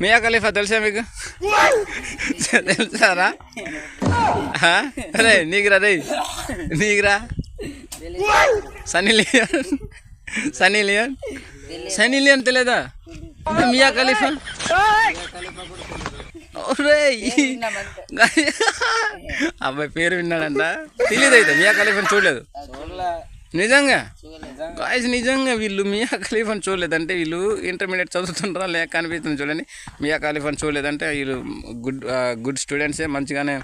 మియా ఖలీఫా తెలుసా మీకు తెలుసారా? అరే నీకురా రే నీకురా Sunny Leone Sunny Leone Sunny Leone తెలియదా మియా ఖలీఫా. అబ్బాయి పేరు విన్నాడంట తెలియదు అయితే మియా ఖలీఫాని చూడలేదు నిజంగా? గాయస్ నిజంగా వీళ్ళు మియా ఖలీఫాని చూడలేదంటే వీళ్ళు ఇంటర్మీడియట్ చదువుతుంటారా? లేక అనిపిస్తుంది చూడండి. మియా ఖలీఫాని చూడలేదంటే వీళ్ళు గుడ్ గుడ్ స్టూడెంట్సే. మంచిగానే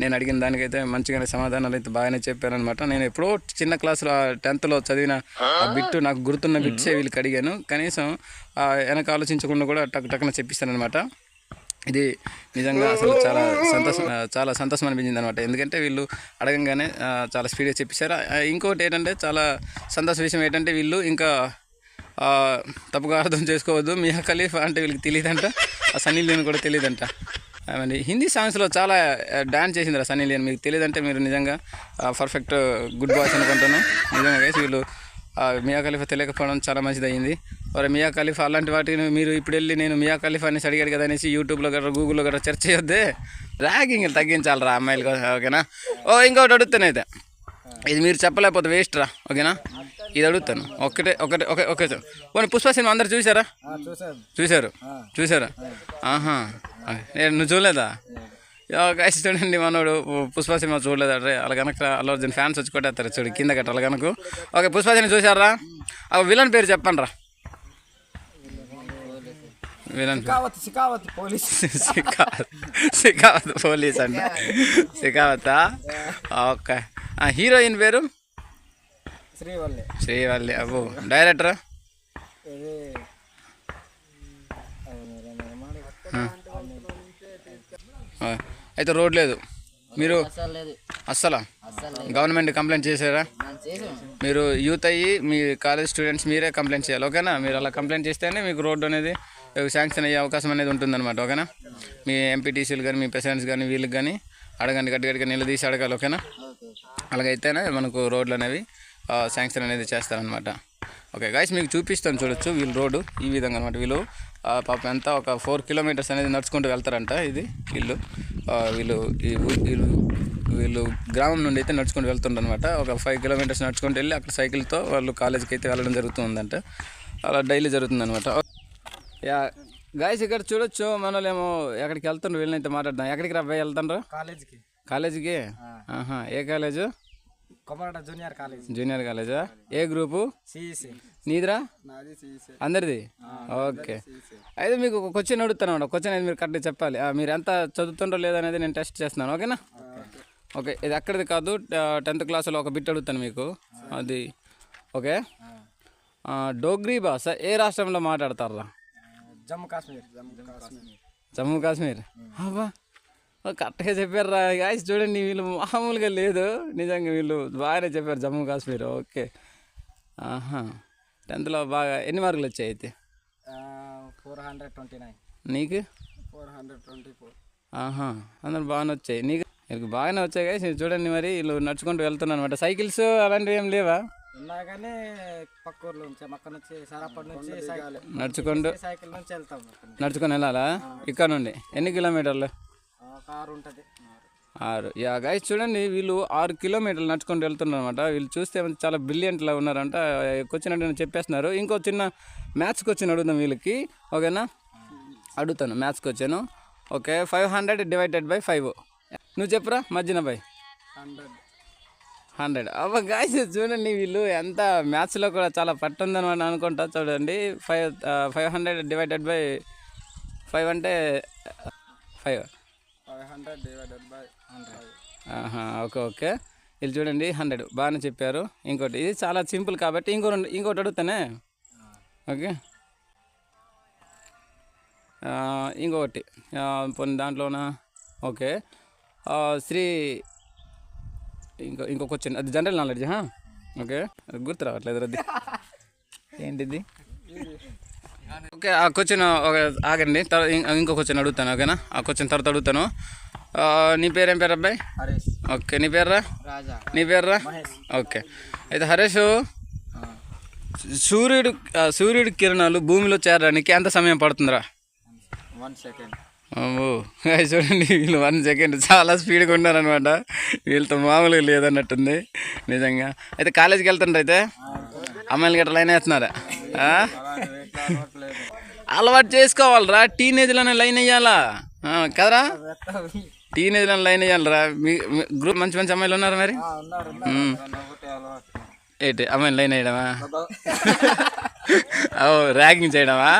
నేను అడిగిన దానికైతే మంచిగానే సమాధానాలు అయితే బాగానే చెప్పారనమాట నేను ఎప్పుడో చిన్న క్లాసులో టెన్త్లో చదివిన ఆ బిట్టు నాకు గుర్తున్న బిట్సే వీళ్ళకి అడిగాను. కనీసం వెనక ఆలోచించకుండా కూడా టక్ టక్కున చెప్పిస్తానమాట ఇది నిజంగా అసలు చాలా సంతోషం చాలా సంతోషం అనిపించింది అనమాట ఎందుకంటే వీళ్ళు అడగంగానే చాలా స్పీడ్గా చెప్పేశారు ఇంకోటి ఏంటంటే చాలా సంతోష విషయం ఏంటంటే వీళ్ళు ఇంకా తప్పుగా అర్థం చేసుకోవద్దు. మియా ఖలీఫా అంటే వీళ్ళకి తెలియదంట ఆ సన్నీ లియోన్ కూడా తెలియదంట మరి హిందీ సాంగ్స్లో చాలా డాన్స్ చేసిందిరా సన్నీ లియోన్ మీకు తెలియదంటే మీరు నిజంగా పర్ఫెక్ట్ గుడ్ బాయ్స్ అనుకుంటాను నిజంగా వీళ్ళు మియా ఖలీఫా తెలియకపోవడం చాలా మంచిది అయింది మరి మియా ఖలీఫా అలాంటి వాటిని మీరు ఇప్పుడు వెళ్ళి నేను మియా ఖలీఫా అనేసి అడిగాడు కదా అనేసి యూట్యూబ్లో గట్రా గూగుల్లో గట్రా సెర్చ్ చేయొద్దే. ర్యాగింగ్ తగ్గించాలి రా అమ్మాయిలు కోసం ఓకేనా? ఓ ఇంకోటి అడుగుతాను అయితే. ఇది మీరు చెప్పలేకపోతే వేస్ట్ రా ఓకేనా? ఇది అడుగుతాను. ఒకటే ఒకటే ఒకే ఒకే పోనీ పుష్ప సినిమా అందరు చూసారా? చూసాను. చూశారు చూసారా? ఆహా. నేను నువ్వు చూడలేదా? గైస్ చూడండి మనోడు పుష్ప సినిమా చూడలేదు అరే అలా కనుక అల్లు అర్జున్ ఫ్యాన్స్ వచ్చి కొట్టేస్తారు చూడు కింద కట్ట అలా కనుక ఓకే పుష్ప సినిమా చూసారా ఆ విలన్ పేరు చెప్పండి రా. Villain Shekhawat police. Shekhawat police అండి సికావతా ఓకే. హీరోయిన్ పేరు? శ్రీవల్లి. శ్రీవల్లి అబ్బో. డైరెక్టర్ అయితే రోడ్ లేదు. మీరు అస్సలా గవర్నమెంట్ కంప్లైంట్ చేశారా? మీరు యూత్ అయ్యి మీ కాలేజ్ స్టూడెంట్స్ మీరే కంప్లైంట్ చేయాలి ఓకేనా? మీరు అలా కంప్లైంట్ చేస్తేనే మీకు రోడ్డు అనేది శాంక్షన్ అయ్యే అవకాశం అనేది ఉంటుందన్నమాట ఓకేనా? మీ ఎంపీటీసీలు కానీ మీ ప్రెసిడెంట్స్ కానీ వీళ్ళకి కానీ అడగండి గట్టి గట్టిగా నిలదీసి అడగాలి ఓకేనా? ఓకే. అలాగైతేనే మనకు రోడ్లు అనేవి శాంక్షన్ అనేది చేస్తారనమాట ఓకే గాయస్ మీకు చూపిస్తాను చూడొచ్చు వీళ్ళు రోడ్డు. ఈ విధంగా అనమాట వీళ్ళు. ఆ, పాపం ఎంత ఒక ఫోర్ కిలోమీటర్స్ అనేది నడుచుకుంటూ వెళ్తారంట ఇది వీళ్ళు. వీళ్ళు వీళ్ళు వీళ్ళు గ్రామం నుండి అయితే నడుచుకుంటూ వెళ్తుంటారనమాట ఒక ఫైవ్ కిలోమీటర్స్ నడుచుకుంటూ వెళ్ళి అక్కడ సైకిల్తో వాళ్ళు కాలేజీకి అయితే వెళ్ళడం జరుగుతుందంట. అలా డైలీ జరుగుతుందనమాట యా గాయస్ ఇక్కడ చూడొచ్చు మనోళ్ళేమో ఎక్కడికి వెళ్తుండ్రు వీళ్ళనైతే మాట్లాడదాం ఎక్కడికి రా వెళ్తుండ్రు? కాలేజీకి. కాలేజీకి? ఆహా ఏ కాలేజు? కొమరట జూనియర్ కాలేజ్. జూనియర్ కాలేజా? ఏ గ్రూపు? సిఈసి. నీదిరా? నాది సిఈసి. అందరిది? ఓకే. అయితే మీకు ఒక క్వశ్చన్ అడుగుతాను క్వశ్చన్ అనేది మీరు కరెక్ట్గా చెప్పాలి. మీరు ఎంత చదువుతుండ్రో లేదనేది నేను టెస్ట్ చేస్తున్నాను. ఓకేనా? ఓకే. ఇది అక్కడిది కాదు. టెన్త్ క్లాస్లో ఒక బిట్ అడుగుతాను మీకు. అది. ఓకే? డోగ్రీ భాష ఏ రాష్ట్రంలో మాట్లాడతారా జమ్మూ కాశ్మీర్. జమ్మూ కాశ్మీర్. జమ్మూ కాశ్మీర్. అబ్బా కరెక్ట్గా చెప్పారు రా గాయస్ చూడండి వీళ్ళు మామూలుగా లేదు. నిజంగా వీళ్ళు బాగానే చెప్పారు జమ్మూ కాశ్మీర్. ఓకే. ఆహా. టెన్త్లో బాగా ఎన్ని మార్కులు వచ్చాయి అయితే? Four hundred twenty nine. నీకు? Four hundred twenty four. ఆహా. అందరు బాగానే వచ్చాయి. నీకు? నీకు బాగానే వచ్చాయి గాయస్ చూడండి మరి వీళ్ళు నడుచుకుంటూ వెళ్తున్నాను అనమాట సైకిల్స్ అలాంటివి ఏం లేవా? ఉన్నా కానీ పక్క ఊర్లో నుంచి అక్కడ నుంచి సరాపడి నుంచి సైకిల్ నడుచుకుంటూ సైకిల్ నుంచి వెళ్తాం. అక్కడ నుంచి. నడుచుకొని వెళ్ళాలా? ఇక్కడ నుండి. ఎన్ని కిలోమీటర్లు? ఉంటుంది ఆరు. యా గైస్ చూడండి వీళ్ళు ఆరు కిలోమీటర్లు నడుచుకుంటూ వెళ్తున్నారు అనమాట వీళ్ళు చూస్తే చాలా బ్రిలియంట్ లా ఉన్నారంట. క్వశ్చన్ అంటే చెప్పేస్తున్నారు. ఇంకో చిన్న మ్యాథ్స్ క్వశ్చన్ అడుగుదాం వీళ్ళకి. ఓకేనా? అడుగుతాను maths question okay five hundred divided by five నువ్వు చెప్పురా మధ్యన బై హండ్రెడ్ హండ్రెడ్ అవ్వ గాయస్ చూడండి వీళ్ళు ఎంత మ్యాథ్స్లో కూడా చాలా పట్టుందని అనుకుంటా చూడండి. Five five hundred divided by five అంటే ఫైవ్ ఓకే ఓకే. వీళ్ళు చూడండి హండ్రెడ్. బాగానే చెప్పారు. ఇంకోటి ఇది చాలా సింపుల్ కాబట్టి ఇంకో రెండు ఇంకోటి అడుగుతానే? ఓకే. ఇంకొకటి. దాంట్లోన? ఓకే. శ్రీ ఇంకో ఇంకో క్వశ్చన్ అది జనరల్ నాలెడ్జ్ హా? ఓకే. అది గుర్తు రావట్లేదు అది ఏంటిది? ఓకే ఆ క్వశ్చన్ ఆగండి. తర్వాత ఇం- ఇంకో క్వశ్చన్ అడుగుతాను ఓకేనా? ఆ క్వశ్చన్ తర్వాత అడుగుతాను. నీ పేరు పేరు అబ్బాయి? ఓకే నీ పేర్రా? నీ పేర్రా? ఓకే. అయితే హరీష్ సూర్యుడు సూర్యుడి కిరణాలు భూమిలో చేరడానికి ఎంత సమయం పడుతుందిరా? One second. చూడండి వీళ్ళు వన్ సెకండ్ చాలా స్పీడ్గా ఉన్నారనమాట వీళ్ళతో మామూలుగా లేదన్నట్టుంది నిజంగా. అయితే కాలేజీకి వెళ్తుండ్రు అయితే? అమ్మాయిలు గట్రా లైన్ వేస్తున్నారా? అలవాటు చేసుకోవాలరా టీనేజ్లోనే లైన్ వేయాలా? కదరా? టీనేజ్లో లైన్ వేయాలరా మీ గ్రూప్ మంచి మంచి అమ్మాయిలు ఉన్నారా మరి? ఏంటి అమ్మాయిని లైన్ వేయడమా ఓ ర్యాగింగ్ చేయడమా?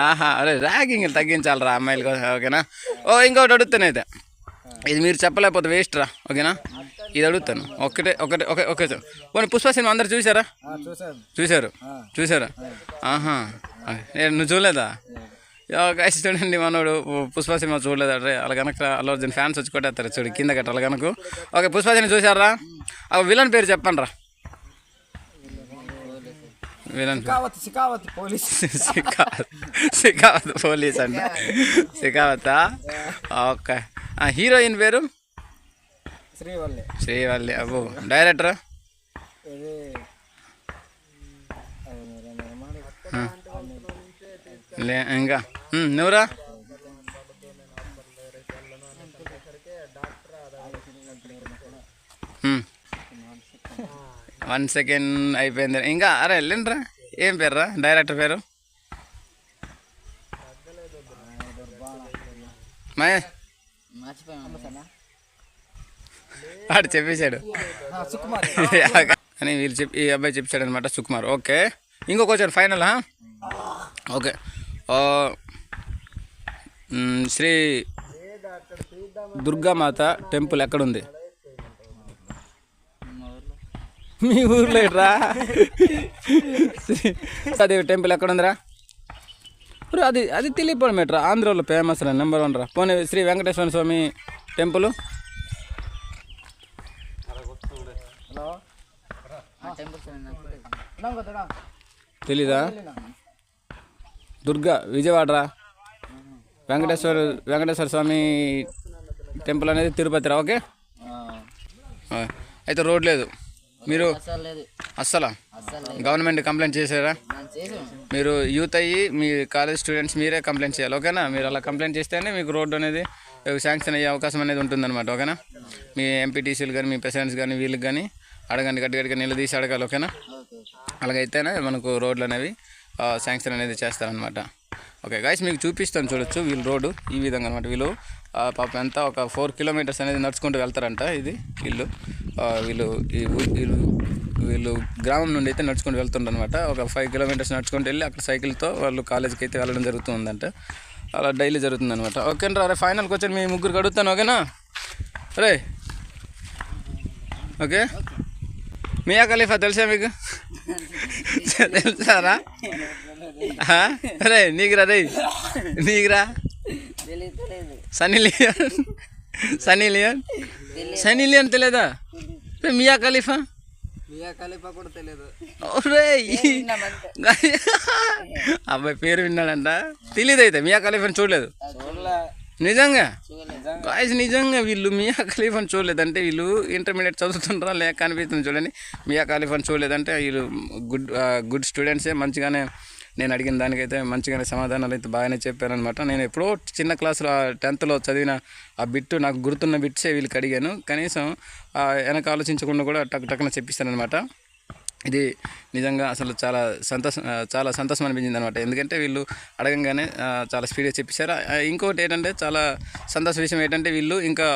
ఆహా అరే ర్యాగింగ్ తగ్గించాలరా అమ్మాయిల కోసం ఓకేనా? ఓ ఇంకొకటి అడుగుతానైతే ఇది మీరు చెప్పలేకపోతే వేస్ట్ రా ఓకేనా? ఇది అడుగుతాను. ఒకటే ఒకటే ఒకే ఒకే పోనీ పుష్ప సినిమా అందరు చూసారా చూశారు? చూసారా ఆహా. నువ్వు చూడలేదా? గైస్ చూడండి మనోడు పుష్ప సినిమా చూడలేదు అరే అలా కనుక అల్లు అర్జున్ ఫ్యాన్స్ వచ్చి కొట్టేస్తారు చూడు కింద కట్ట అలా కనుక ఓకే పుష్ప సినిమా చూసారా ఆ విలన్ పేరు చెప్పండి రా villain Shekhawat police. Shekhawat. Shekhawat police అంట. సికావతా ఓకే. హీరోయిన్ పేరు? శ్రీవల్లి. శ్రీవల్లి. అబ్బో డైరెక్టర్ ఇది అది మరి ఏమన్నా లే ఇంకా నువ్వురా. వన్ సెకండ్ అయిపోయింది. ఇంకా అరే వెళ్ళండిరా ఏం పేరురా? డైరెక్టర్ పేరు? మహేష్. వాడు చెప్పేశాడు. అని వీళ్ళు చెప్పి ఈ అబ్బాయి చెప్పాడు అనమాట సుకుమార్. ఓకే. ఇంకొక వచ్చాడు final okay. Shri Durgamata temple ఎక్కడుంది? మీ ఊర్లో రా అదే టెంపుల్ ఎక్కడుందిరా? బ్రో అది అది తెలియపోవడం ఏట్రా? ఆంధ్రాలో ఫేమస్ రా నెంబర్ వన్ రా. పోనీ శ్రీ వెంకటేశ్వర స్వామి టెంపుల్? తెలీదా? దుర్గా విజయవాడరా? వెంకటేశ్వర వెంకటేశ్వర స్వామి టెంపుల్ అనేది తిరుపతిరా ఓకే? అయితే రోడ్ లేదు. మీరు అస్సలా గవర్నమెంట్ కంప్లైంట్ చేశారా? మీరు యూత్ అయ్యి మీ కాలేజ్ స్టూడెంట్స్ మీరే కంప్లైంట్ చేయాలి ఓకేనా? మీరు అలా కంప్లైంట్ చేస్తేనే మీకు రోడ్డు అనేది శాంక్షన్ అయ్యే అవకాశం అనేది ఉంటుందన్నమాట ఓకేనా? మీ ఎంపీటీసీలు కానీ మీ ప్రెసిడెంట్స్ కానీ వీళ్ళకి కానీ అడగండి గట్టి గట్టిగా నిలదీసి అడగాలి ఓకేనా? ఓకే. అలాగైతేనే మనకు రోడ్లు అనేవి శాంక్షన్ అనేది చేస్తారనమాట ఓకే గాయస్ మీకు చూపిస్తాను చూడొచ్చు వీళ్ళు రోడ్డు. ఈ విధంగా అనమాట వీళ్ళు. పాపం ఎంత ఒక ఫోర్ కిలోమీటర్స్ అనేది నడుచుకుంటూ వెళ్తారంట ఇది వీళ్ళు. వీళ్ళు ఈ వీళ్ళు వీళ్ళు గ్రామం నుండి అయితే నడుచుకుంటూ వెళ్తుంటారు ఒక ఫైవ్ కిలోమీటర్స్ నడుచుకుంటూ వెళ్ళి అక్కడ సైకిల్తో వాళ్ళు కాలేజీకి అయితే వెళ్ళడం జరుగుతుందంట. అలా డైలీ జరుగుతుంది అనమాట ఓకేనా రే ఫైనల్కి వచ్చి మీ ముగ్గురికి అడుగుతాను ఓకేనా? రే ఓకే? మియా ఖలీఫా తెలుసా మీకు? తెలుసారా? ఆ? రే నీకురా రే నీకురా సన్నీ లియోన్. Sunny Leone. తెలియదా మియా ఖలీఫా? అబ్బాయి పేరు విన్నాడంట. తెలియదు అయితే మియా ఖలీఫాని చూడలేదు. చూడలే. నిజంగా? గాయస్ నిజంగా. వీళ్ళు మియా ఖలీఫాని చూడలేదంటే వీళ్ళు ఇంటర్మీడియట్ చదువుతుంటారా లేక కనిపిస్తుంది చూడండి. మియా ఖలీఫాని చూడలేదంటే వీళ్ళు గుడ్ గుడ్ స్టూడెంట్సే మంచిగానే నేను అడిగిన దానికైతే మంచిగానే సమాధానాలు అయితే బాగానే చెప్పారనమాట నేను ఎప్పుడో చిన్న క్లాస్లో టెన్త్లో చదివిన ఆ బిట్టు నాకు గుర్తున్న బిట్సే వీళ్ళకి అడిగాను. కనీసం ఆ వెనక ఆలోచించకుండా కూడా టక్ టక్కున చెప్పిస్తానమాట ఇది నిజంగా అసలు చాలా సంతోషం చాలా సంతోషం అనిపించింది అనమాట ఎందుకంటే వీళ్ళు అడగంగానే చాలా స్పీడ్గా చెప్పేశారు. ఇంకోటి ఏంటంటే చాలా సంతోష విషయం ఏంటంటే వీళ్ళు ఇంకా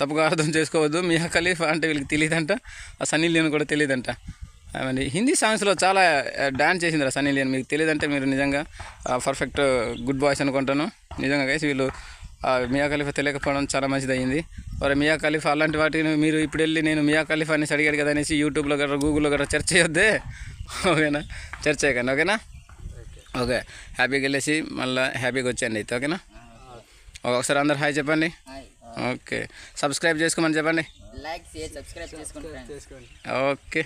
తప్పుగా అర్థం చేసుకోవద్దు. మియా ఖలీఫా అంటే వీళ్ళకి తెలియదంట. ఆ సన్నీ లియోన్ కూడా తెలియదంట. మరి హిందీ సాంగ్స్లో చాలా డ్యాన్స్ చేసిందిరా సన్నీ లియోన్. మీకు తెలియదంటే మీరు నిజంగా పర్ఫెక్ట్ గుడ్ బాయ్స్ అనుకుంటాను. నిజంగా కలిసి వీళ్ళు మియా ఖలీఫా తెలియకపోవడం చాలా మంచిది అయింది మరి మియా ఖలీఫా అలాంటి వాటిని మీరు ఇప్పుడు వెళ్ళి నేను మియా ఖలీఫా అనేసి అడిగాడు కదా అనేసి యూట్యూబ్లో గట్రా గూగుల్లో గట్రా సెర్చ్ చేయొద్దే. ఓకేనా? సెర్చ్ చేయకండి ఓకేనా? ఓకే. హ్యాపీగా వెళ్ళేసి మళ్ళీ హ్యాపీగా వచ్చేయండి అయితే ఓకేనా? ఒకసారి అందరు హాయ్ చెప్పండి. ఓకే. సబ్స్క్రైబ్ చేసుకోమని చెప్పండి. Like subscribe okay.